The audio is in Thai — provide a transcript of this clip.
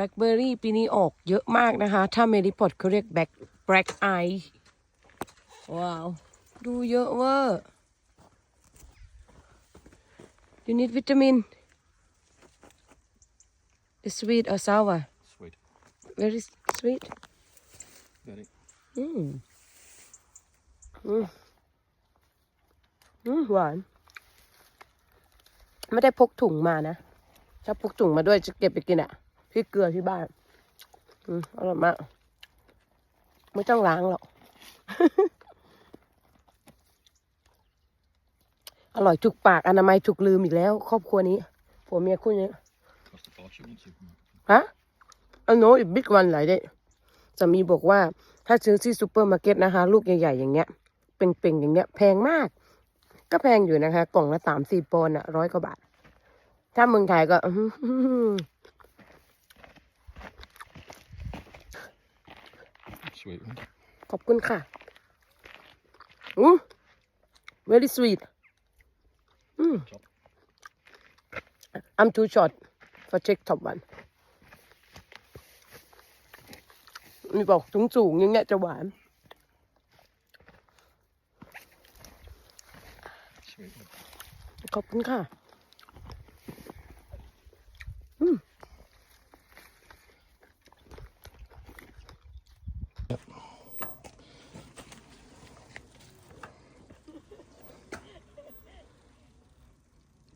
ล็คเบอร์รี่ปีนี้ออกเยอะมากนะคะ ถ้าเมดิพอดเขาเรียกแบล็คแบล็คไอว้าว ดูเยอะเวอร์ you need vitamin is sweet or sour Sweet. very sweet Very. อืมอืมอืมหวานไม่ได้พกถุงมานะ ถ้าพกถุงมาด้วยจะเก็บไปกินอะ พริกเกลือที่บ้านอืมอร่อยมาก ไม่ต้องล้างหรอก อร่อยถูกปากอนามัยถูกลืมอีกแล้ว ครอบครัวนี้ผัวเมียคู่นี้ ฮะอันโน้อีกบิ๊กวันไหลได้สามีบอกว่า ถ้าซื้อที่ซูเปอร์มาร์เก็ตนะคะ ลูกใหญ่ ๆ อย่างเงี้ยเป่งๆอย่างเงี้ย แพงมาก ก็แพงอยู่นะคะ กล่องละสามสี่ปอนด์อะร้อยกว่าบาท ถ้าเมืองไทยก็ อื้อหือ Sweet one. ขอบคุณค่ะอือ very sweet อืม Top. I'm too short for check top one มีบอกสูงๆอย่างเงี้ยจะหวาน Sweet one. ขอบคุณค่ะ อืม